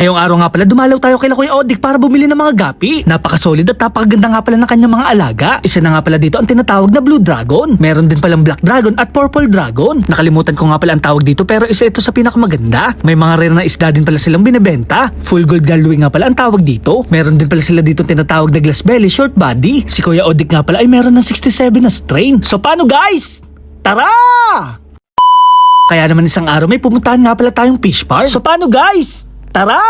Ngayong araw nga pala, dumalaw tayo kay Kuya Odik para bumili ng mga gapi. Napakasolid at napakaganda nga pala ng kanyang mga alaga. Isa na nga pala dito ang tinatawag na Blue Dragon. Meron din palang Black Dragon at Purple Dragon. Nakalimutan ko nga pala ang tawag dito pero isa ito sa pinakamaganda. May mga rare na isda din pala silang binebenta. Full Gold Galway nga pala ang tawag dito. Meron din pala sila dito tinatawag na Glass Belly Short Body. Si Kuya Odik nga pala ay meron ng 67 na strain. So paano guys? Tara! Kaya naman isang araw may pumuntahan nga pala tayong fish farm. So paano guys? Tara!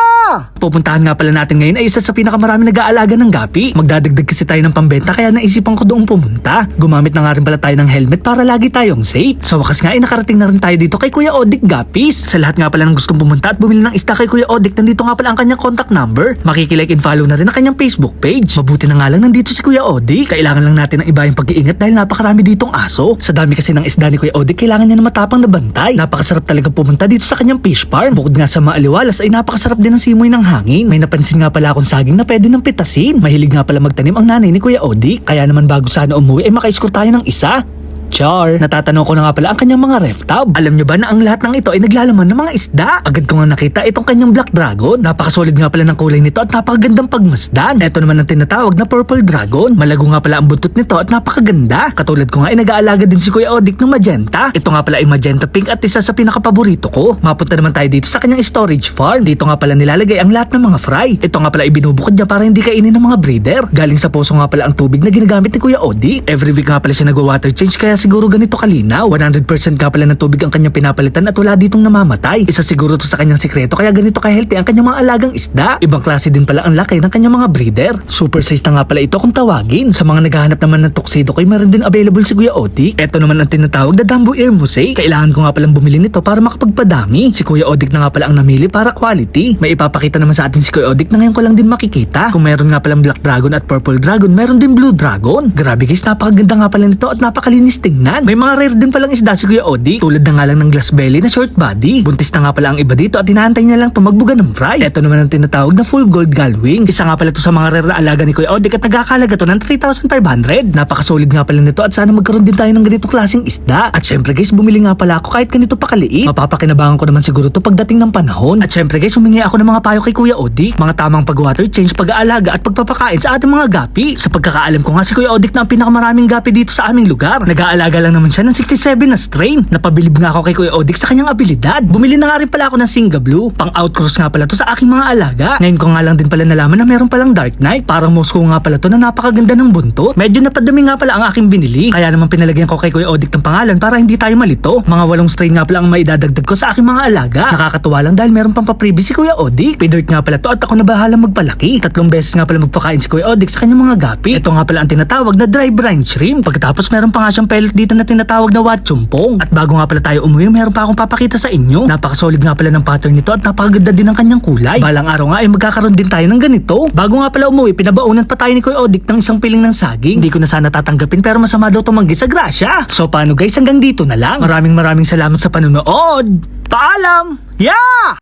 Pupuntahan nga pala natin ngayon ay isa sa pinakamarami nag-aalaga ng gapi. Magdadagdag kasi tayo ng pambenta kaya naisipan ko doon pumunta. Gumamit na nga rin pala tayo ng helmet para lagi tayong safe. Sa wakas nga ay nakarating na rin tayo dito kay Kuya Odik Gapis. Sa lahat nga pala ng gustong pumunta at bumili ng isda kay Kuya Odik, nandito nga pala ang kanyang contact number. Makikilike and follow na rin ang kanyang Facebook page. Mabuti na nga lang nandito si Kuya Odik. Kailangan lang natin ng iba yung pag-iingat dahil napakarami ditong aso. Sa dami kasi ng isda ni Kuya Odik, kailangan niya na matapang na bantay. Napakasarap talaga pumunta dito sa kanyang fish farm. Bukod nga sa maaliwalas ay napakasarap din ang simoy ng hangin. May napansin nga pala akong saging na pwede ng pitasin. Mahilig nga pala magtanim ang nanay ni Kuya Odik. Kaya naman bago sana umuwi ay makaiskur tayo ng isa. Char, natatanong ko na nga pala ang kanyang mga ref tub. Alam nyo ba na ang lahat ng ito ay naglalaman ng mga isda? Agad ko nga nakita itong kanyang black dragon. Napakasolid nga pala ng kulay nito at napakagandang pagmasdan. Ito naman ang tinatawag na purple dragon. Malago nga pala ang buntot nito at napakaganda. Katulad ko nga ay nag-aalaga din si Kuya Odik ng magenta. Ito nga pala ay magenta pink at isa sa pinakapaborito ko. Mapunta naman tayo dito sa kanyang storage farm. Dito nga pala nilalagay ang lahat ng mga fry. Ito nga pala ibinubukod niya para hindi kainin ng mga breeder. Galing sa puso nga pala ang tubig na ginagamit ni Kuya Odik. Every week nga pala siya nagwa-water change kaya siguro ganito kalinaw. 100% nga pala ng tubig ang kanyang pinapalitan at wala ditong namamatay. Isa siguro to sa kanyang sikreto kaya ganito ka-healthy ang kanyang mga alagang isda. Ibang klase din pala ang laki ng kanyang mga breeder. Super size na nga pala ito kung tawagin. Sa mga naghahanap naman ng tuxedo ko, meron din available si Kuya Odik. Ito naman ang tinatawag na Dambu Air Mosaic. Kailangan ko nga palang bumili nito para makapagpadami. Si Kuya Odik na nga pala ang namili para quality. May ipapakita naman sa atin si Kuya Odik na ngayon ko lang din makikita. Kung meron nga palang Black Dragon at Purple Dragon, meron din Blue Dragon. Grabe guys, napakaganda nga pala nito at napakalinis tingnan. May mga rare din palang isda si Kuya Odik. Tulad na nga lang ng glass belly na short body. Buntis na nga pala ang iba dito at inaantay niya lang tumagbuga ng fry. Ito naman ang tinatawag na full gold galwing. Isa nga pala to sa mga rare na alaga ni Kuya Odik at nagkakalaga to ng 3,500. Napakasolid nga pala nito at sana magkaroon din tayo ng ganito klaseng isda. At syempre guys, bumili nga pala ako kahit ganito pa kaliit. Mapapakinabangan ko naman siguro to pagdating ng panahon. At syempre guys, humingi ako ng mga payo kay Kuya Odik. Mga tamang pag-water change, pag-aalaga at pagpapakain sa ating mga gapi. Sa pagkakaalam ko nga si Kuya Odik na ang pinakamaraming gapi dito sa aming lugar. Nag-aalaga lang naman siya ng 67 na strain. Napabilib nga ako kay Kuya Odik sa kanyang abilidad. Bumili na nga rin pala ako ng Singa Blue. Pang outcross nga pala to sa aking mga alaga. Ngayon ko nga lang din pala nalaman na meron palang Dark Knight. Parang Moscow nga pala to na napakaganda ng buntot. Medyo napadami nga pala ang aking binili. Kaya naman pinalagyan ko kay Kuya Odik ng pangalan para hindi tayo malito. Mga walong strain nga pala ang maidadagdag ko sa aking mga alaga. Nakakatuwa lang dahil meron pang papribi si Kuya Odik. Pidort nga pala to at ako na bahala magpalaki. Tatlong beses nga pala magpakain si Kuya Odik sa kanyang mga gapi. Ito nga pala ang tinatawag na dry brine shrimp. Pagkatapos meron pa nga siyang pellet dito na tinatawag na watchumpong. At bago nga pala tayo umuwi, meron pa akong papakita sa inyo. Napakasolid nga pala ng pattern nito at napakaganda din ng kanyang kulay. Balang araw nga ay magkakaroon din tayo ng ganito. Bago nga pala umuwi, pinabaunan pa tayo ni Kuya Odik ng isang piling ng saging. Hindi ko na sana tatanggapin pero masama daw tumanggi sa grasya. So paano guys, hanggang dito na lang. Maraming maraming salamat sa panunood. Paalam! Yeah!